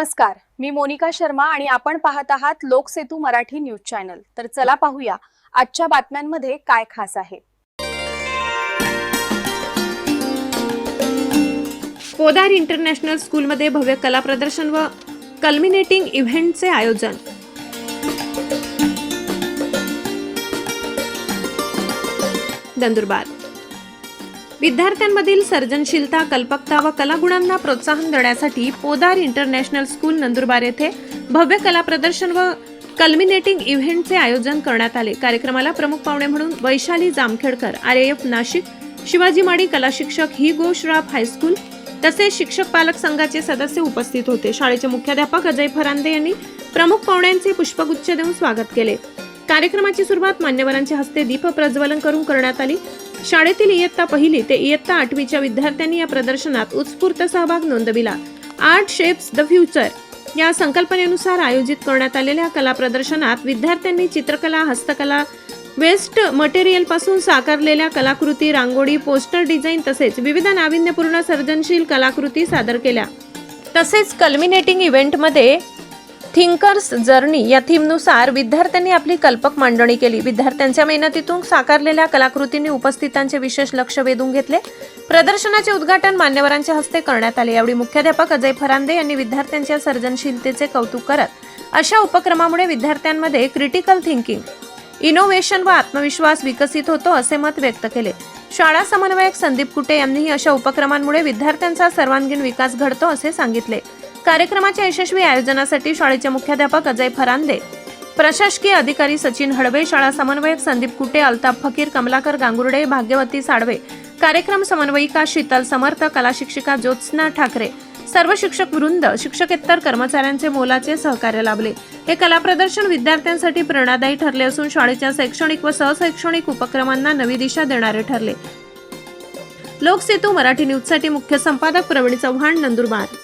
नमस्कार मी मोनिका शर्मा आणि आपण पाहत आहात लोकसेतू मराठी न्यूज चॅनल. तर चला पाहूया आजच्या बातम्यांमध्ये काय खास आहे. पोदार इंटरनॅशनल स्कूलमध्ये भव्य कला प्रदर्शन व कल्मिनेटिंग इव्हेंटचे आयोजन. नंदुरबार विद्यार्थ्यांमधील सर्जनशीलता कल्पकता व कलागुणांना प्रोत्साहन देण्यासाठी पोदार इंटरनॅशनल स्कूल नंदुरबार येथे भव्य कला प्रदर्शन व कल्मिनेटिंग इव्हेंटचे आयोजन करण्यात आले. कार्यक्रमाला प्रमुख पाहुणे म्हणून वैशाली जामखेडकर आर एफ नाशिक शिवाजी माडी कला शिक्षक ही गो श्राफ हायस्कूल तसेच शिक्षक पालक संघाचे सदस्य उपस्थित होते. शाळेचे मुख्याध्यापक अजय फरांदे यांनी प्रमुख पाहुण्यांचे पुष्पगुच्छ देऊन स्वागत केले. कार्यक्रमाची सुरुवात मान्यवरांच्या हस्ते दीप प्रज्वलन करून करण्यात आली. शाळेतील इयत्ता पहिली ते इयत्ता आठवीच्या विद्यार्थ्यांनी या प्रदर्शनात उत्स्फूर्त सहभाग नोंदविला. आर्ट शेप्स द फ्युचर या संकल्पनेनुसार आयोजित करण्यात आलेल्या कला प्रदर्शनात विद्यार्थ्यांनी चित्रकला हस्तकला वेस्ट मटेरियलपासून साकारलेल्या कलाकृती रांगोळी पोस्टर डिझाईन तसेच विविध नाविन्यपूर्ण सर्जनशील कलाकृती सादर केल्या. तसेच कल्मिनेटिंग इव्हेंटमध्ये थिंकर्स जर्नी या थीमनुसार विद्यार्थ्यांनी आपली कल्पक मांडणी केली. विद्यार्थ्यांच्या मेहनतीतून साकारलेल्या कलाकृतींनी उपस्थितांचे विशेष लक्ष वेधून घेतले. प्रदर्शनाचे उद्घाटन मान्यवरांच्या हस्ते करण्यात आले. यावेळी मुख्याध्यापक अजय फरांदे यांनी विद्यार्थ्यांच्या सर्जनशीलतेचे कौतुक करत अशा उपक्रमामुळे विद्यार्थ्यांमध्ये क्रिटिकल थिंकिंग इनोव्हेशन व आत्मविश्वास विकसित होतो असे मत व्यक्त केले. शाळा समन्वयक संदीप कुटे यांनीही अशा उपक्रमांमुळे विद्यार्थ्यांचा सर्वांगीण विकास घडतो असे सांगितले. कार्यक्रमाच्या यशस्वी आयोजनासाठी शाळेचे मुख्याध्यापक अजय फरांदे प्रशासकीय अधिकारी सचिन हडवे शाळा समन्वयक संदीप कुटे अल्ताफ फकीर कमलाकर गांगुर्डे भाग्यवती साडवे कार्यक्रम समन्वयिका शीतल समर्थ कला शिक्षिका ज्योत्स्ना ठाकरे सर्व शिक्षक वृंद शिक्षकेतर कर्मचाऱ्यांचे मोलाचे सहकार्य लाभले. हे कला प्रदर्शन विद्यार्थ्यांसाठी प्रेरणादायी ठरले असून शाळेच्या शैक्षणिक व सहशैक्षणिक उपक्रमांना नवी दिशा देणारे ठरले. लोकसेतू मराठी न्यूजसाठी मुख्य संपादक प्रवीण चव्हाण नंदुरबार.